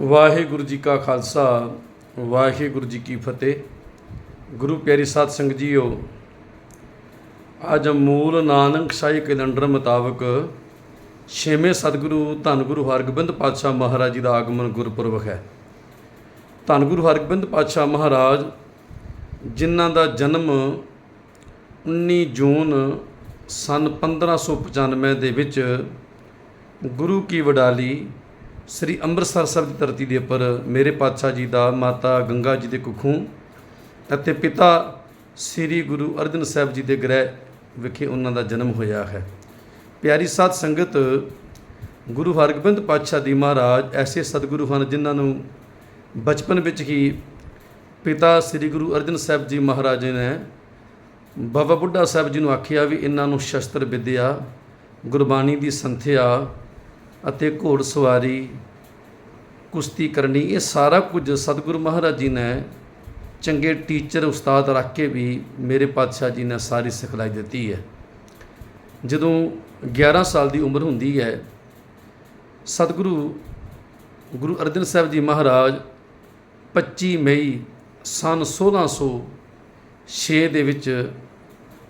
ਵਾਹਿਗੁਰੂ ਜੀ ਕਾ ਖਾਲਸਾ, ਵਾਹਿਗੁਰੂ ਜੀ ਕੀ ਫਤਿਹ। ਗੁਰੂ ਪਿਆਰੀ ਸਾਧ ਸੰਗਤ ਜੀਓ, ਅੱਜ ਮੂਲ ਨਾਨਕ ਸ਼ਾਹੀ ਕੈਲੰਡਰ ਮੁਤਾਬਕ ਛੇਵੇਂ ਸਤਿਗੁਰੂ ਧੰਨ ਗੁਰੂ ਹਰਗੋਬਿੰਦ ਪਾਤਸ਼ਾਹ ਮਹਾਰਾਜ ਜੀ ਦਾ ਆਗਮਨ ਗੁਰਪੁਰਬ ਹੈ। ਧੰਨ ਗੁਰੂ ਹਰਗੋਬਿੰਦ ਪਾਤਸ਼ਾਹ ਮਹਾਰਾਜ, ਜਿਨ੍ਹਾਂ ਦਾ ਜਨਮ 19 ਜੂਨ ਸਨ 1595 ਦੇ ਵਿੱਚ ਗੁਰੂ ਕੀ ਵਡਾਲੀ ਸ੍ਰੀ ਅੰਮ੍ਰਿਤਸਰ ਸਾਹਿਬ ਦੀ ਧਰਤੀ ਦੇ ਉੱਪਰ ਮੇਰੇ ਪਾਤਸ਼ਾਹ ਜੀ ਦਾ, ਮਾਤਾ ਗੰਗਾ ਜੀ ਦੇ ਕੁੱਖੋਂ ਅਤੇ ਪਿਤਾ ਸ੍ਰੀ ਗੁਰੂ ਅਰਜਨ ਸਾਹਿਬ ਜੀ ਦੇ ਗ੍ਰਹਿ ਵਿਖੇ ਉਹਨਾਂ ਦਾ ਜਨਮ ਹੋਇਆ ਹੈ। ਪਿਆਰੀ ਸਾਧ ਸੰਗਤ, ਗੁਰੂ ਹਰਗੋਬਿੰਦ ਪਾਤਸ਼ਾਹ ਦੀ ਮਹਾਰਾਜ ਐਸੇ ਸਤਿਗੁਰੂ ਹਨ ਜਿਨ੍ਹਾਂ ਨੂੰ ਬਚਪਨ ਵਿੱਚ ਹੀ ਪਿਤਾ ਸ੍ਰੀ ਗੁਰੂ ਅਰਜਨ ਸਾਹਿਬ ਜੀ ਮਹਾਰਾਜ ਨੇ ਬਾਬਾ ਬੁੱਢਾ ਸਾਹਿਬ ਜੀ ਨੂੰ ਆਖਿਆ ਵੀ ਇਹਨਾਂ ਨੂੰ ਸ਼ਸਤਰ ਵਿਦਿਆ, ਗੁਰਬਾਣੀ ਦੀ ਸੰਥਿਆ ਅਤੇ ਘੋੜ ਸਵਾਰੀ, ਕੁਸ਼ਤੀ ਕਰਨੀ, ਇਹ ਸਾਰਾ ਕੁਝ ਸਤਿਗੁਰੂ ਮਹਾਰਾਜ ਜੀ ਨੇ ਚੰਗੇ ਟੀਚਰ, ਉਸਤਾਦ ਰੱਖ ਕੇ ਵੀ ਮੇਰੇ ਪਾਤਸ਼ਾਹ ਜੀ ਨੇ ਸਾਰੀ ਸਿਖਲਾਈ ਦਿੱਤੀ ਹੈ। ਜਦੋਂ 11 ਸਾਲ ਦੀ ਉਮਰ ਹੁੰਦੀ ਹੈ, ਸਤਿਗੁਰੂ, ਗੁਰੂ ਅਰਜਨ ਸਾਹਿਬ ਜੀ ਮਹਾਰਾਜ 25 ਮਈ ਸਨ 1606 ਦੇ ਵਿੱਚ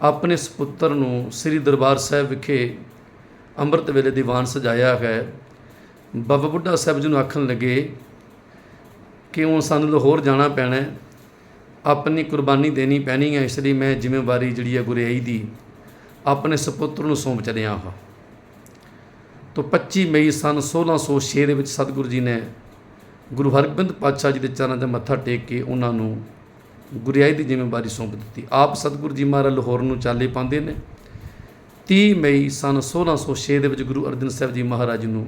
ਆਪਣੇ ਸੁਪੁੱਤਰ ਨੂੰ ਸ੍ਰੀ ਦਰਬਾਰ ਸਾਹਿਬ ਵਿਖੇ ਅੰਮ੍ਰਿਤ ਵੇਲੇ ਦੀਵਾਨ ਸਜਾਇਆ ਹੈ। ਬਾਬਾ ਬੁੱਢਾ ਸਾਹਿਬ ਜੀ ਨੂੰ ਆਖਣ ਲੱਗੇ ਕਿ ਹੁਣ ਸਾਨੂੰ ਲਾਹੌਰ ਜਾਣਾ ਪੈਣਾ ਆਪਣੀ ਕੁਰਬਾਨੀ ਦੇਣੀ ਪੈਣੀ ਹੈ, ਇਸ ਲਈ ਮੈਂ ਜ਼ਿੰਮੇਵਾਰੀ ਜਿਹੜੀ ਹੈ ਗੁਰਿਆਈ ਦੀ ਆਪਣੇ ਸੁਪੁੱਤਰ ਨੂੰ ਸੌਂਪ ਚਲਿਆ ਹਾਂ। ਤੋਂ 25 ਮਈ ਸਨ 1606 ਦੇ ਵਿੱਚ ਸਤਿਗੁਰੂ ਜੀ ਨੇ ਗੁਰੂ ਹਰਗੋਬਿੰਦ ਪਾਤਸ਼ਾਹ ਜੀ ਦੇ ਚਰਨਾਂ 'ਤੇ ਮੱਥਾ ਟੇਕ ਕੇ ਉਹਨਾਂ ਨੂੰ ਗੁਰਿਆਈ ਦੀ ਜ਼ਿੰਮੇਵਾਰੀ ਸੌਂਪ ਦਿੱਤੀ। ਆਪ ਸਤਿਗੁਰੂ ਜੀ ਮਹਾਰਾਜ ਲਾਹੌਰ ਨੂੰ ਚਾਲੇ ਪਾਉਂਦੇ ਨੇ। 30 ਮਈ ਸਨ 1606 ਦੇ ਵਿੱਚ ਗੁਰੂ ਅਰਜਨ ਸਾਹਿਬ ਜੀ ਮਹਾਰਾਜ ਨੂੰ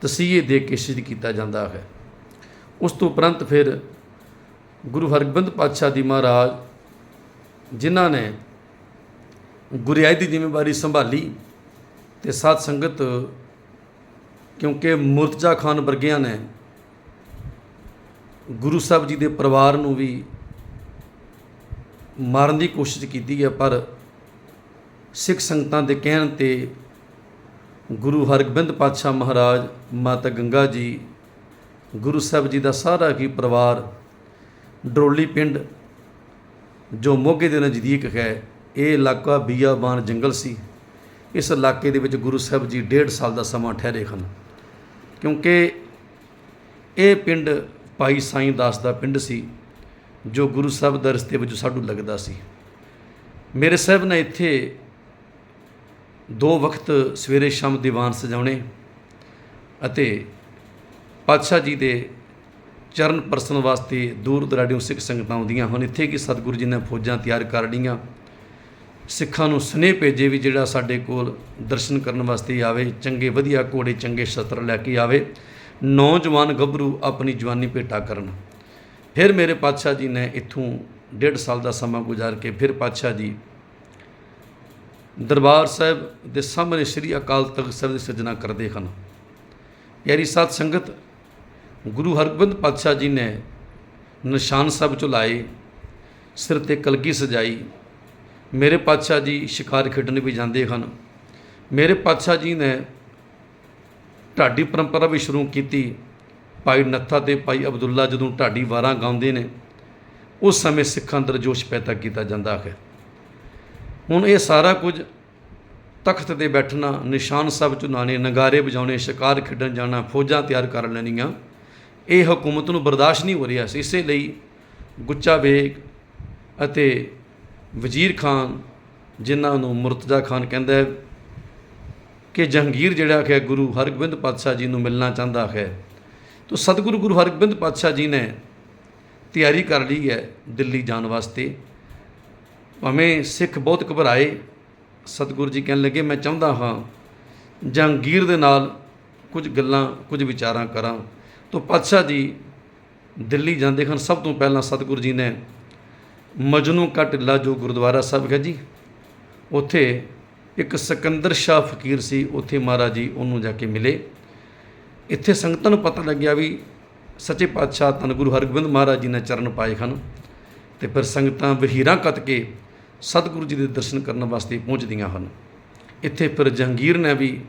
ਤਸੀਹੇ ਦੇ ਕੇ ਸ਼ਹੀਦ ਕੀਤਾ ਜਾਂਦਾ ਹੈ। ਉਸ ਤੋਂ ਉਪਰੰਤ ਫਿਰ ਗੁਰੂ ਹਰਗੋਬਿੰਦ ਪਾਤਸ਼ਾਹ ਦੀ ਮਹਾਰਾਜ, ਜਿਨ੍ਹਾਂ ਨੇ ਗੁਰਿਆਈ ਦੀ ਜ਼ਿੰਮੇਵਾਰੀ ਸੰਭਾਲੀ ਤੇ ਸਾਧ ਸੰਗਤ, ਕਿਉਂਕਿ ਮੁਰਤਜ਼ਾ ਖਾਨ ਵਰਗਿਆਂ ਨੇ ਗੁਰੂ ਸਾਹਿਬ ਜੀ ਦੇ ਪਰਿਵਾਰ ਨੂੰ ਵੀ ਮਾਰਨ ਦੀ ਕੋਸ਼ਿਸ਼ ਕੀਤੀ ਹੈ, ਪਰ ਸਿੱਖ ਸੰਗਤਾਂ ਦੇ ਕਹਿਣ ਤੇ ਗੁਰੂ ਹਰਗੋਬਿੰਦ ਪਾਤਸ਼ਾਹ ਮਹਾਰਾਜ, ਮਾਤਾ ਗੰਗਾ ਜੀ, ਗੁਰੂ ਸਾਹਿਬ ਜੀ ਦਾ ਸਾਰਾ ਹੀ ਪਰਿਵਾਰ ਡਰੋਲੀ ਪਿੰਡ ਜੋ ਮੋਗੇ ਦੇ ਨਜ਼ਦੀਕ ਹੈ, ਇਹ ਇਲਾਕਾ ਬੀਆਬਾਨ ਜੰਗਲ ਸੀ। ਇਸ ਇਲਾਕੇ ਦੇ ਵਿੱਚ ਗੁਰੂ ਸਾਹਿਬ ਜੀ ਡੇਢ ਸਾਲ ਦਾ ਸਮਾਂ ਠਹਿਰੇ ਹਨ। ਕਿਉਂਕਿ ਇਹ ਪਿੰਡ ਭਾਈ ਸਾਈਂ ਦਾਸ ਦਾ ਪਿੰਡ ਸੀ, ਜੋ ਗੁਰੂ ਸਾਹਿਬ ਦਾ ਰਸਤੇ ਵਿੱਚ ਸਾਡੂ ਲੱਗਦਾ ਸੀ। ਮੇਰੇ ਸਾਹਿਬ ਨੇ ਇੱਥੇ ਦੋ ਵਕਤ ਸਵੇਰੇ ਸ਼ਾਮ ਦੀਵਾਨ ਸਜਾਉਣੇ ਅਤੇ ਪਾਤਸ਼ਾਹ ਜੀ ਦੇ ਚਰਨ ਪਰਸਨ ਵਾਸਤੇ ਦੂਰ ਦਰਾਡਿਓਂ ਸਿੱਖ ਸੰਗਤਾਂ ਆਉਂਦੀਆਂ ਹਨ। ਇੱਥੇ ਕਿ ਸਤਿਗੁਰੂ ਜੀ ਨੇ ਫੌਜਾਂ ਤਿਆਰ ਕਰ ਲਈਆਂ। ਸਿੱਖਾਂ ਨੂੰ ਸਨੇਹ ਭੇਜੇ ਵੀ ਜਿਹੜਾ ਸਾਡੇ ਕੋਲ ਦਰਸ਼ਨ ਕਰਨ ਵਾਸਤੇ ਆਵੇ, ਚੰਗੇ ਵਧੀਆ ਘੋੜੇ, ਚੰਗੇ ਸ਼ਸਤਰ ਲੈ ਕੇ ਆਵੇ। ਨੌਜਵਾਨ ਗੱਭਰੂ ਆਪਣੀ ਜਵਾਨੀ ਭੇਟਾ ਕਰਨ। ਫਿਰ ਮੇਰੇ ਪਾਤਸ਼ਾਹ ਜੀ ਨੇ ਇੱਥੋਂ ਡੇਢ ਸਾਲ ਦਾ ਸਮਾਂ ਗੁਜ਼ਾਰ ਕੇ ਫਿਰ ਪਾਤਸ਼ਾਹ ਜੀ ਦਰਬਾਰ ਸਾਹਿਬ ਦੇ ਸਾਹਮਣੇ ਸ੍ਰੀ ਅਕਾਲ ਤਖਤ ਸਾਹਿਬ ਦੀ ਸਿਰਜਣਾ ਕਰਦੇ ਹਨ। ਯਾਰੀ ਸਾਧ ਸੰਗਤ, ਗੁਰੂ ਹਰਗੋਬਿੰਦ ਪਾਤਸ਼ਾਹ ਜੀ ਨੇ ਨਿਸ਼ਾਨ ਸਾਹਿਬ ਚੋਂ ਲਾਏ, ਸਿਰ ਤੇ ਕਲਗੀ ਸਜਾਈ। ਮੇਰੇ ਪਾਤਸ਼ਾਹ ਜੀ ਸ਼ਿਕਾਰ ਖੇਡਣ ਵੀ ਜਾਂਦੇ ਹਨ। ਮੇਰੇ ਪਾਤਸ਼ਾਹ ਜੀ ਨੇ ਢਾਡੀ ਪਰੰਪਰਾ ਵੀ ਸ਼ੁਰੂ ਕੀਤੀ। ਭਾਈ ਨੱਥਾ ਤੇ ਭਾਈ ਅਬਦੁੱਲਾ ਜਦੋਂ ਢਾਡੀ ਵਾਰਾਂ ਗਾਉਂਦੇ ਨੇ, ਉਸ ਸਮੇਂ ਸਿੱਖਾਂ ਅੰਦਰ ਜੋਸ਼ ਪੈਦਾ ਕੀਤਾ ਜਾਂਦਾ ਹੈ। ਹੁਣ ਇਹ ਸਾਰਾ ਕੁਝ ਤਖਤ ਤੇ ਬੈਠਣਾ, ਨਿਸ਼ਾਨ ਸਾਹਿਬ ਚੁਨਾਣੇ ਨਗਾਰੇ ਵਜਾਉਣੇ, ਸ਼ਿਕਾਰ ਖੇਡਣ ਜਾਣਾ, ਫੌਜਾਂ ਤਿਆਰ ਕਰ ਲੈਣੀਆਂ, ਇਹ ਹਕੂਮਤ ਨੂੰ ਬਰਦਾਸ਼ਤ ਨਹੀਂ ਹੋ ਰਿਹਾ ਸੀ। ਇਸੇ ਲਈ ਗੁੱਚਾ ਬੇਗ ਅਤੇ ਵਜ਼ੀਰ ਖਾਨ, ਜਿਨ੍ਹਾਂ ਨੂੰ ਮੁਰਤਜ਼ਾ ਖਾਨ ਕਹਿੰਦਾ ਹੈ ਕਿ ਜਹਾਂਗੀਰ ਜਿਹੜਾ ਹੈ ਗੁਰੂ ਹਰਗੋਬਿੰਦ ਪਾਤਸ਼ਾਹ ਜੀ ਨੂੰ ਮਿਲਣਾ ਚਾਹੁੰਦਾ ਹੈ। ਤੋ ਸਤਿਗੁਰੂ ਗੁਰੂ ਹਰਗੋਬਿੰਦ ਪਾਤਸ਼ਾਹ ਜੀ ਨੇ ਤਿਆਰੀ ਕਰ ਲਈ ਹੈ ਦਿੱਲੀ ਜਾਣ ਵਾਸਤੇ। ਭਾਵੇਂ ਸਿੱਖ ਬਹੁਤ ਘਬਰਾਏ, ਸਤਿਗੁਰੂ ਜੀ ਕਹਿਣ ਲੱਗੇ, ਮੈਂ ਚਾਹੁੰਦਾ ਹਾਂ, ਜਹਾਂਗੀਰ ਦੇ ਨਾਲ ਕੁਝ ਗੱਲਾਂ, ਕੁਝ ਵਿਚਾਰਾਂ ਕਰਾਂ। ਤੋਂ ਪਾਤਸ਼ਾਹ ਜੀ ਦਿੱਲੀ ਜਾਂਦੇ ਹਨ। ਸਭ ਤੋਂ ਪਹਿਲਾਂ ਸਤਿਗੁਰੂ ਜੀ ਨੇ ਮਜਨੂ ਕਾ ਟਿੱਲਾ ਜੋ ਗੁਰਦੁਆਰਾ ਸਾਹਿਬ ਹੈ ਜੀ, ਉੱਥੇ ਇੱਕ ਸਿਕੰਦਰ ਸ਼ਾਹ ਫਕੀਰ ਸੀ। ਉੱਥੇ ਮਹਾਰਾਜ ਜੀ ਉਹਨੂੰ ਜਾ ਕੇ ਮਿਲੇ। ਇੱਥੇ ਸੰਗਤਾਂ ਨੂੰ ਪਤਾ ਲੱਗਿਆ ਵੀ ਸੱਚੇ ਪਾਤਸ਼ਾਹ ਧੰਨ ਗੁਰੂ ਹਰਗੋਬਿੰਦ ਮਹਾਰਾਜ ਜੀ ਨੇ ਚਰਨ ਪਾਏ ਹਨ ਤੇ ਫਿਰ ਸੰਗਤਾਂ ਵਹੀਰਾਂ ਕੱਤ ਕੇ ਸਤਿਗੁਰੂ ਜੀ ਦੇ ਦਰਸ਼ਨ ਕਰਨ ਵਾਸਤੇ ਪਹੁੰਚਦੀਆਂ ਹਨ। ਇੱਥੇ ਫਿਰ ਜਹਾਂਗੀਰ ਨੇ ਵੀ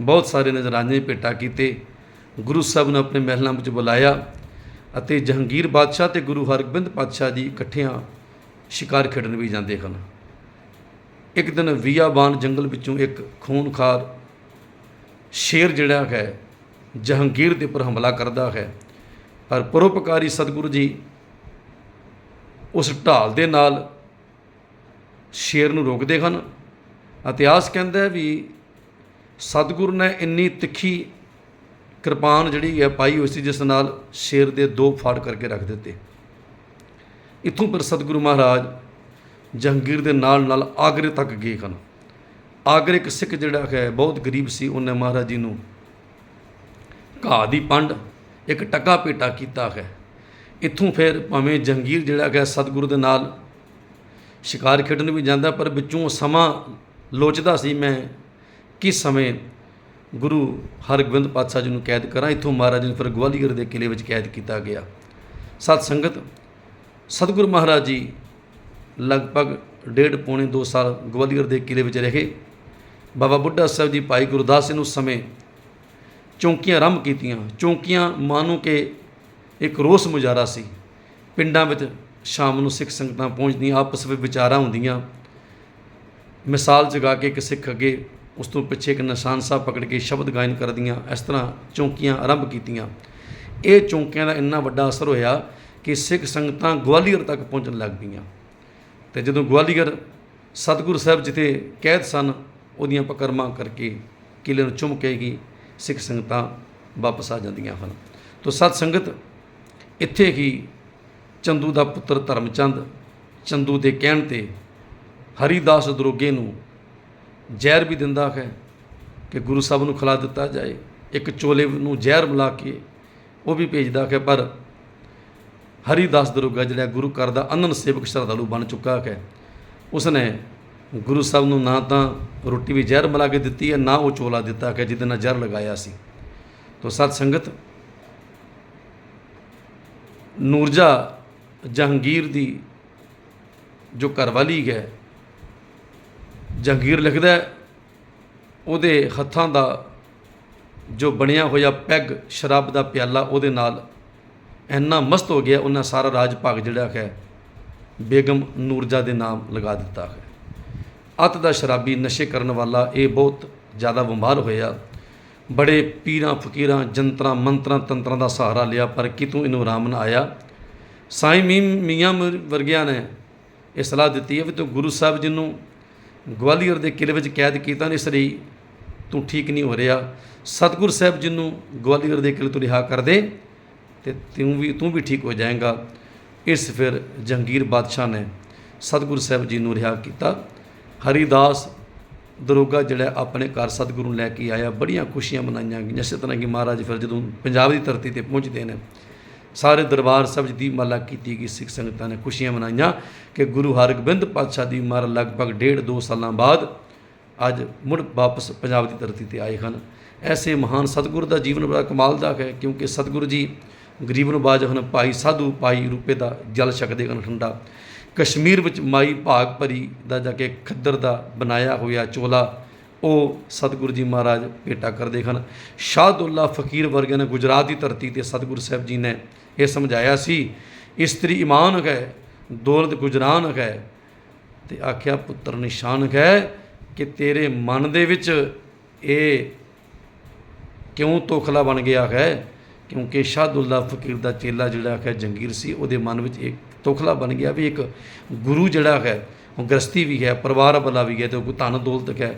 ਬਹੁਤ ਸਾਰੇ ਨਜ਼ਰਾਨੇ ਭੇਟਾ ਕੀਤੇ। ਗੁਰੂ ਸਾਹਿਬ ਨੇ ਆਪਣੇ ਮਹਿਲਾਂ ਵਿੱਚ ਬੁਲਾਇਆ ਅਤੇ ਜਹਾਂਗੀਰ ਬਾਦਸ਼ਾਹ ਤੇ ਗੁਰੂ ਹਰਗੋਬਿੰਦ ਪਾਤਸ਼ਾਹ ਜੀ ਇਕੱਠਿਆਂ ਸ਼ਿਕਾਰ ਖੇਡਣ ਵੀ ਜਾਂਦੇ ਹਨ। ਇੱਕ ਦਿਨ ਵੀਆਬਾਨ ਜੰਗਲ ਵਿੱਚੋਂ ਇੱਕ ਖੂਨਖਾਰ ਸ਼ੇਰ ਜਿਹੜਾ ਹੈ, ਜਹਾਂਗੀਰ ਦੇ ਉੱਪਰ ਹਮਲਾ ਕਰਦਾ ਹੈ। ਪਰ ਪਰਉਪਕਾਰੀ ਸਤਿਗੁਰੂ ਜੀ ਉਸ ਢਾਲ ਦੇ ਨਾਲ ਸ਼ੇਰ ਨੂੰ ਰੋਕਦੇ ਹਨ। ਇਤਿਹਾਸ ਕਹਿੰਦਾ ਹੈ ਵੀ ਸਤਿਗੁਰੂ ਨੇ ਇੰਨੀ ਤਿੱਖੀ ਕਿਰਪਾਨ ਜਿਹੜੀ ਹੈ ਪਾਈ ਹੋਈ ਸੀ, ਜਿਸ ਨਾਲ ਸ਼ੇਰ ਦੇ ਦੋ ਫਾੜ ਕਰਕੇ ਰੱਖ ਦਿੱਤੇ। ਇੱਥੋਂ ਪਰ ਸਤਿਗੁਰੂ ਮਹਾਰਾਜ ਜਹਾਂਗੀਰ ਦੇ ਨਾਲ ਨਾਲ ਆਗਰੇ ਤੱਕ ਗਏ ਹਨ। ਆਗਰੇ ਇੱਕ ਸਿੱਖ ਜਿਹੜਾ ਹੈ, ਬਹੁਤ ਗਰੀਬ ਸੀ। ਉਹਨੇ ਮਹਾਰਾਜ ਜੀ ਨੂੰ ਘਾਹ ਦੀ ਪੰਡ, ਇੱਕ ਟੱਕਾ ਪੇਟਾ ਕੀਤਾ ਹੈ। ਇੱਥੋਂ ਫਿਰ ਭਾਵੇਂ ਜਹਾਂਗੀਰ ਜਿਹੜਾ ਹੈ, ਸਤਿਗੁਰੂ ਦੇ ਨਾਲ ਸ਼ਿਕਾਰ ਖੇਡਣ ਵੀ ਜਾਂਦਾ, ਪਰ ਵਿੱਚੋਂ ਸਮਾਂ ਲੋਚਦਾ ਸੀ ਮੈਂ ਕਿਸ ਸਮੇਂ ਗੁਰੂ ਹਰਗੋਬਿੰਦ ਪਾਤਸ਼ਾਹ ਜੀ ਨੂੰ ਕੈਦ ਕਰਾਂ। ਇੱਥੋਂ ਮਹਾਰਾਜ ਨੂੰ ਫਿਰ ਗਵਾਲੀਅਰ ਦੇ ਕਿਲੇ ਵਿੱਚ ਕੈਦ ਕੀਤਾ ਗਿਆ। ਸਤ ਸੰਗਤ, ਸਤਿਗੁਰੂ ਮਹਾਰਾਜ ਜੀ ਲਗਭਗ ਡੇਢ ਪੌਣੇ 2 ਸਾਲ ਗਵਾਲੀਅਰ ਦੇ ਕਿਲੇ ਵਿੱਚ ਰਹੇ। ਬਾਬਾ ਬੁੱਢਾ ਸਾਹਿਬ ਜੀ, ਭਾਈ ਗੁਰਦਾਸ ਜੀ ਨੂੰ ਉਸ ਸਮੇਂ ਚੌਂਕੀਆਂ ਆਰੰਭ ਕੀਤੀਆਂ। ਚੌਂਕੀਆਂ ਮਾਨੋ ਕਿ ਇੱਕ ਰੋਸ ਮੁਜ਼ਾਰਾ ਸੀ। ਪਿੰਡਾਂ ਵਿੱਚ ਸ਼ਾਮ ਨੂੰ ਸਿੱਖ ਸੰਗਤਾਂ ਪਹੁੰਚਦੀਆਂ, ਆਪਸ ਵਿੱਚ ਵਿਚਾਰਾਂ ਹੁੰਦੀਆਂ। ਮਿਸਾਲ ਜਗਾ ਕੇ ਇੱਕ ਸਿੱਖ ਅੱਗੇ, ਉਸ ਤੋਂ ਪਿੱਛੇ ਇੱਕ ਨਿਸ਼ਾਨ ਸਾਹਿਬ ਪਕੜ ਕੇ ਸ਼ਬਦ ਗਾਇਨ ਕਰਦੀਆਂ, ਇਸ ਤਰ੍ਹਾਂ ਚੌਂਕੀਆਂ ਆਰੰਭ ਕੀਤੀਆਂ। ਇਹ ਚੌਂਕੀਆਂ ਦਾ ਇੰਨਾ ਵੱਡਾ ਅਸਰ ਹੋਇਆ ਕਿ ਸਿੱਖ ਸੰਗਤਾਂ ਗਵਾਲੀਅਰ ਤੱਕ ਪਹੁੰਚਣ ਲੱਗ ਪਈਆਂ। ਤੇ ਜਦੋਂ ਗਵਾਲੀਅਰ ਸਤਿਗੁਰੂ ਸਾਹਿਬ ਜਿੱਥੇ ਕੈਦ ਸਨ, ਉਹਦੀਆਂ ਪਕਰਮਾਂ ਕਰਕੇ ਕਿਲੇ ਨੂੰ ਚੁੰਮ ਕੇ ਸਿੱਖ ਸੰਗਤਾਂ ਵਾਪਸ ਆ ਜਾਂਦੀਆਂ ਹਨ। ਤੋ ਸਤ ਸੰਗਤ, ਇੱਥੇ ਹੀ ਚੰਦੂ ਦਾ ਪੁੱਤਰ ਧਰਮਚੰਦ ਚੰਦੂ ਦੇ ਕਹਿਣ ਤੇ ਹਰੀਦਾਸ ਦਰੋਗੇ ਨੂੰ ਜ਼ਹਿਰ ਵੀ ਦਿੰਦਾ ਹੈ ਕਿ ਗੁਰੂ ਸਾਹਿਬ ਨੂੰ ਖਿਲਾ ਦਿੱਤਾ ਜਾਏ। ਇੱਕ ਚੋਲੇ ਨੂੰ ਜ਼ਹਿਰ ਮਿਲਾ ਕੇ ਉਹ ਵੀ ਭੇਜਦਾ ਹੈ, ਪਰ ਹਰੀਦਾਸ ਦਰੋਗਾ ਜਿਹੜਾ ਗੁਰੂ ਘਰ ਦਾ ਅਨੰਨ ਸੇਵਕ ਸ਼ਰਧਾਲੂ ਬਣ ਚੁੱਕਾ ਹੈ, ਉਸਨੇ ਗੁਰੂ ਸਾਹਿਬ ਨੂੰ ਨਾ ਤਾਂ ਰੋਟੀ ਵੀ ਜ਼ਹਿਰ ਮਿਲਾ ਕੇ ਦਿੱਤੀ ਹੈ, ਨਾ ਉਹ ਚੋਲਾ ਦਿੱਤਾ ਹੈ ਜਿਹਦੇ ਨਾਲ ਜ਼ਹਿਰ ਲਗਾਇਆ ਸੀ। ਤੋ ਸਤ ਸੰਗਤ, ਨੂਰਜਾ ਜਹਾਂਗੀਰ ਦੀ ਜੋ ਘਰਵਾਲੀ ਹੈ, ਜਹਾਂਗੀਰ ਲਿਖਦਾ ਉਹਦੇ ਹੱਥਾਂ ਦਾ ਜੋ ਬਣਿਆ ਹੋਇਆ ਪੈਗ, ਸ਼ਰਾਬ ਦਾ ਪਿਆਲਾ ਉਹਦੇ ਨਾਲ ਇੰਨਾ ਮਸਤ ਹੋ ਗਿਆ, ਉਹਨਾਂ ਸਾਰਾ ਰਾਜ ਭਾਗ ਜਿਹੜਾ ਹੈ, ਬੇਗਮ ਨੂਰਜਾ ਦੇ ਨਾਮ ਲਗਾ ਦਿੱਤਾ ਹੈ। ਅਤ ਦਾ ਸ਼ਰਾਬੀ ਨਸ਼ੇ ਕਰਨ ਵਾਲਾ ਇਹ ਬਹੁਤ ਜ਼ਿਆਦਾ ਬਿਮਾਰ ਹੋਇਆ। ਬੜੇ ਪੀਰਾਂ, ਫਕੀਰਾਂ, ਜੰਤਰਾਂ, ਮੰਤਰਾਂ, ਤੰਤਰਾਂ ਦਾ ਸਹਾਰਾ ਲਿਆ, ਪਰ ਕਿਤੋਂ ਇਹਨੂੰ ਆਰਾਮ ਨਾ ਆਇਆ। ਸਾਈਂ ਮੀਮ ਮੀਆਂ ਵਰਗਿਆਂ ਨੇ ਇਹ ਸਲਾਹ ਦਿੱਤੀ ਹੈ ਵੀ ਤੂੰ ਗੁਰੂ ਸਾਹਿਬ ਜੀ ਨੂੰ ਗਵਾਲੀਅਰ ਦੇ ਕਿਲੇ ਵਿੱਚ ਕੈਦ ਕੀਤਾ ਨੇ, ਇਸ ਲਈ ਤੂੰ ਠੀਕ ਨਹੀਂ ਹੋ ਰਿਹਾ। ਸਤਿਗੁਰ ਸਾਹਿਬ ਜੀ ਨੂੰ ਗਵਾਲੀਅਰ ਦੇ ਕਿਲੇ ਤੋਂ ਰਿਹਾ ਕਰ ਦੇ ਤੇ ਤੂੰ ਵੀ ਤੂੰ ਵੀ ਠੀਕ ਹੋ ਜਾਏਗਾ। ਇਸ ਫਿਰ ਜੰਗੀਰ ਬਾਦਸ਼ਾਹ ਨੇ ਸਤਿਗੁਰ ਸਾਹਿਬ ਜੀ ਨੂੰ ਰਿਹਾ ਕੀਤਾ। ਹਰੀਦਾਸ ਦਰੋਗਾ ਜਿਹੜਾ ਆਪਣੇ ਘਰ ਸਤਿਗੁਰੂ ਨੂੰ ਲੈ ਕੇ ਆਇਆ, ਬੜੀਆਂ ਖੁਸ਼ੀਆਂ ਮਨਾਈਆਂ ਗਈਆਂ। ਇਸੇ ਤਰ੍ਹਾਂ ਕਿ ਮਹਾਰਾਜ ਫਿਰ ਜਦੋਂ ਪੰਜਾਬ ਦੀ ਧਰਤੀ ਤੇ ਪਹੁੰਚਦੇ ਨੇ ਸਾਰੇ ਦਰਬਾਰ ਸਾਹਿਬ ਦੀ ਮਾਲਾ ਕੀਤੀ ਗਈ ਸਿੱਖ ਸੰਗਤਾਂ ਨੇ ਖੁਸ਼ੀਆਂ ਮਨਾਈਆਂ ਕਿ ਗੁਰੂ ਹਰਗੋਬਿੰਦ ਪਾਤਸ਼ਾਹ ਦੀ ਮਾਰ ਲਗਭਗ ਡੇਢ ਦੋ ਸਾਲਾਂ ਬਾਅਦ ਅੱਜ ਮੁੜ ਵਾਪਸ ਪੰਜਾਬ ਦੀ ਧਰਤੀ ਤੇ ਆਏ ਹਨ। ਐਸੇ ਮਹਾਨ ਸਤਿਗੁਰ ਦਾ ਜੀਵਨ ਬੜਾ ਕਮਾਲ ਦਾ ਹੈ ਕਿਉਂਕਿ ਸਤਿਗੁਰੂ ਜੀ ਗਰੀਬ ਨੂੰ ਬਾਜ ਹਨ, ਭਾਈ ਸਾਧੂ, ਭਾਈ ਰੂਪੇ ਦਾ ਜਲ ਛਕਦੇ ਹਨ ਠੰਡਾ। ਕਸ਼ਮੀਰ ਵਿੱਚ ਮਾਈ ਭਾਗ ਭਰੀ ਦਾ ਜਾ ਕੇ ਖੱਦਰ ਦਾ ਬਣਾਇਆ ਹੋਇਆ ਚੋਲਾ, ਉਹ ਸਤਿਗੁਰੂ ਜੀ ਮਹਾਰਾਜ ਭੇਟਾ ਕਰਦੇ ਹਨ। ਸ਼ਾਹਦੁੱਲਾ ਫਕੀਰ ਵਰਗੇ ਨੇ ਗੁਜਰਾਤ ਦੀ ਧਰਤੀ ਤੇ ਸਤਿਗੁਰੂ ਸਾਹਿਬ ਜੀ ਨੇ ਇਹ ਸਮਝਾਇਆ ਸੀ, ਇਸਤਰੀ ਇਮਾਨ ਹੈ ਦੌਲਤ ਗੁਜਰਾਨ ਹੈ ਤੇ ਆਖਿਆ, ਪੁੱਤਰ ਨਿਸ਼ਾਨ ਹੈ ਕਿ ਤੇਰੇ ਮਨ ਦੇ ਵਿੱਚ ਇਹ ਕਿਉਂ ਤੋਖਲਾ ਬਣ ਗਿਆ ਹੈ? ਕਿਉਂਕਿ ਸ਼ਾਹਦੁੱਲਾ ਫਕੀਰ ਦਾ ਚੇਲਾ ਜਿਹੜਾ ਹੈ, ਜੰਗੀਰ ਸੀ, ਉਹਦੇ ਮਨ ਵਿੱਚ ਇੱਕ ਤੋਖਲਾ ਬਣ ਗਿਆ ਵੀ ਇੱਕ ਗੁਰੂ ਜਿਹੜਾ ਹੈ, ਉਹ ਗ੍ਰਸਤੀ ਵੀ ਹੈ, ਪਰਿਵਾਰ ਵਾਲਾ ਵੀ ਹੈ ਤੇ ਉਹ ਧਨ ਦੌਲਤ ਹੈ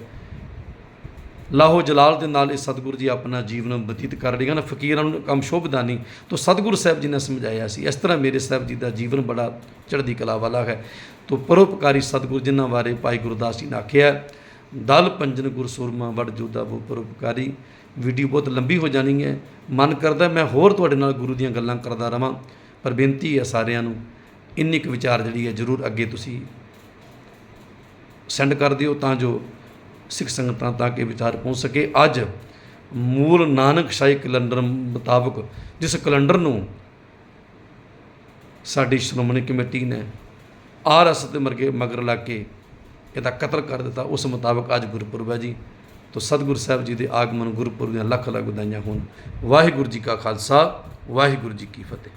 ਲਾਹੋ ਜਲਾਲ ਦੇ ਨਾਲ ਇਹ ਸਤਿਗੁਰੂ ਜੀ ਆਪਣਾ ਜੀਵਨ ਬਤੀਤ ਕਰ ਰਹੇ ਹਨ। ਫਕੀਰਾਂ ਨੂੰ ਕੰਮ ਸ਼ੋਭਦਾ ਨਹੀਂ ਤੋ ਸਤਿਗੁਰੂ ਸਾਹਿਬ ਜੀ ਨੇ ਸਮਝਾਇਆ ਸੀ। ਇਸ ਤਰ੍ਹਾਂ ਮੇਰੇ ਸਾਹਿਬ ਜੀ ਦਾ ਜੀਵਨ ਬੜਾ ਚੜ੍ਹਦੀ ਕਲਾ ਵਾਲਾ ਹੈ। ਤੋ ਪਰਉਪਕਾਰੀ ਸਤਿਗੁਰੂ ਜਿਨ੍ਹਾਂ ਬਾਰੇ ਭਾਈ ਗੁਰਦਾਸ ਜੀ ਨੇ ਆਖਿਆ, ਦਲ ਪੰਜਨ ਗੁਰ ਸੂਰਮਾ, ਵੜ ਜੋਦਾ ਬੋ ਪਰਉਪਕਾਰੀ। ਵੀਡੀਓ ਬਹੁਤ ਲੰਬੀ ਹੋ ਜਾਣੀ ਹੈ। ਮਨ ਕਰਦਾ ਮੈਂ ਹੋਰ ਤੁਹਾਡੇ ਨਾਲ ਗੁਰੂ ਦੀਆਂ ਗੱਲਾਂ ਕਰਦਾ ਰਵਾਂ, ਪਰ ਬੇਨਤੀ ਹੈ ਸਾਰਿਆਂ ਨੂੰ, ਇੰਨੀ ਕੁ ਵਿਚਾਰ ਜਿਹੜੀ ਹੈ ਜ਼ਰੂਰ ਅੱਗੇ ਤੁਸੀਂ ਸੈਂਡ ਕਰ ਦਿਓ ਤਾਂ ਜੋ ਸਿੱਖ ਸੰਗਤਾਂ ਤੱਕ ਇਹ ਵਿਚਾਰ ਪਹੁੰਚ ਸਕੇ। ਅੱਜ ਮੂਲ ਨਾਨਕ ਸ਼ਾਹੀ ਕੈਲੰਡਰ ਮੁਤਾਬਕ ਜਿਸ ਕੈਲੰਡਰ ਨੂੰ ਸਾਡੀ ਸ਼੍ਰੋਮਣੀ ਕਮੇਟੀ ਨੇ ਆਰਐਸ ਦੇ ਮਰਗੇ ਮਗਰ ਲੱਗ ਕੇ ਇਹਦਾ ਕਤਲ ਕਰ ਦਿੱਤਾ, ਉਸ ਮੁਤਾਬਕ ਅੱਜ ਗੁਰਪੁਰਬ ਹੈ ਜੀ। ਤੋ ਸਤਿਗੁਰ ਸਾਹਿਬ ਜੀ ਦੇ ਆਗਮਨ ਗੁਰਪੁਰਬ ਦੀਆਂ ਲੱਖ ਲੱਖ ਵਧਾਈਆਂ ਹੋਣ। ਵਾਹਿਗੁਰੂ ਜੀ ਕਾ ਖਾਲਸਾ, ਵਾਹਿਗੁਰੂ ਜੀ ਕੀ ਫਤਿਹ।